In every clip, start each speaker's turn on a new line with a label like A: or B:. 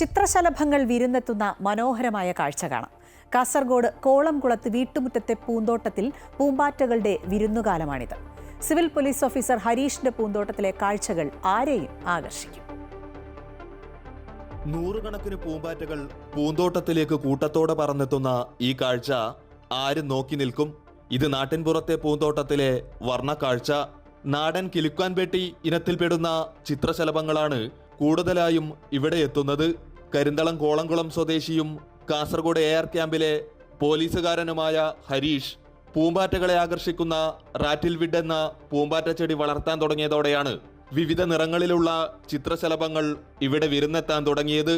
A: ചിത്രശലഭങ്ങൾ വിരുന്നെത്തുന്ന മനോഹരമായ കാഴ്ച കാണാം. കാസർഗോഡ് കോളംകുളത്ത് വീട്ടുമുറ്റത്തെ പൂന്തോട്ടത്തിൽ പൂമ്പാറ്റകളുടെ വിരുന്നുകാലമാണിത്. സിവിൽ പോലീസ് ഓഫീസർ ഹരീഷിന്റെ പൂന്തോട്ടത്തിലെ കാഴ്ചകൾ ആരെയും ആകർഷിക്കും.
B: നൂറുകണക്കിന് പൂമ്പാറ്റകൾ പൂന്തോട്ടത്തിലേക്ക് കൂട്ടത്തോടെ പറന്നെത്തുന്ന ഈ കാഴ്ച ആരും നോക്കി നിൽക്കും? ഇത് നാട്ടിൻപുറത്തെ പൂന്തോട്ടത്തിലെ വർണക്കാഴ്ച. നാടൻ കിലുക്കാൻപേട്ടി ഇനത്തിൽപ്പെടുന്ന ചിത്രശലഭങ്ങളാണ് കൂടുതലായും ഇവിടെ എത്തുന്നത്. കരിന്തളം കോളംകുളം സ്വദേശിയും കാസർഗോഡ് എയർ ക്യാമ്പിലെ പോലീസുകാരനുമായ ഹരീഷ് പൂമ്പാറ്റകളെ ആകർഷിക്കുന്ന റാറ്റിൽ വിഡ് എന്ന പൂമ്പാറ്റ ചെടി വളർത്താൻ തുടങ്ങിയതോടെയാണ് വിവിധ നിറങ്ങളിലുള്ള ചിത്രശലഭങ്ങൾ ഇവിടെ വിരുന്നെത്താൻ തുടങ്ങിയത്.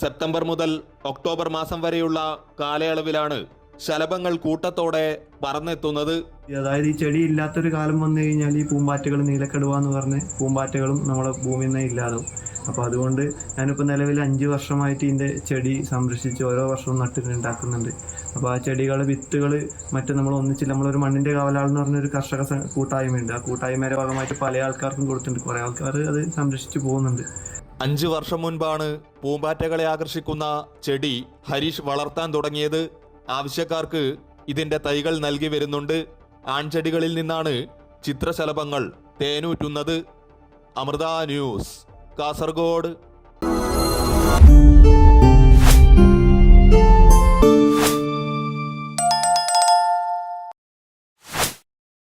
B: സെപ്റ്റംബർ മുതൽ ഒക്ടോബർ മാസം വരെയുള്ള കാലയളവിലാണ് ശലഭങ്ങൾ കൂട്ടത്തോടെ പറന്നെത്തുന്നത്.
C: അതായത് ഈ ചെടി ഇല്ലാത്തൊരു കാലം വന്നു കഴിഞ്ഞാൽ ഈ പൂമ്പാറ്റകൾ നീലക്കടുവ എന്ന് പറഞ്ഞ് പൂമ്പാറ്റകളും നമ്മളെ ഭൂമിയിൽ നിന്ന് ഇല്ലാതും അപ്പോൾ അതുകൊണ്ട് ഞാനിപ്പോൾ നിലവിൽ അഞ്ച് വർഷമായിട്ട് ഇതിന്റെ ചെടി സംരക്ഷിച്ച് ഓരോ വർഷവും നട്ടിട്ടുണ്ടാക്കുന്നുണ്ട് അപ്പോൾ ആ ചെടികൾ വിത്തുകൾ മറ്റു നമ്മൾ ഒന്നിച്ച് നമ്മളൊരു മണ്ണിന്റെ കാവലാൾ എന്ന് പറഞ്ഞൊരു കർഷക കൂട്ടായ്മ കൂട്ടായ്മയുണ്ട്. ആ കൂട്ടായ്മയുടെ ഭാഗമായിട്ട് പല ആൾക്കാർക്കും കൊടുത്തിട്ടുണ്ട്. കുറേ ആൾക്കാർ അത് സംരക്ഷിച്ച് പോകുന്നുണ്ട്.
B: അഞ്ചു വർഷം മുൻപാണ് പൂമ്പാറ്റകളെ ആകർഷിക്കുന്ന ചെടി ഹരീഷ് വളർത്താൻ തുടങ്ങിയത്. ആവശ്യക്കാർക്ക് ഇതിന്റെ തൈകൾ നൽകി വരുന്നുണ്ട്. ആൺചെടികളിൽ നിന്നാണ് ചിത്രശലഭങ്ങൾ തേനൂറ്റുന്നത്. അമൃത ന്യൂസ് കാസർഗോഡ്.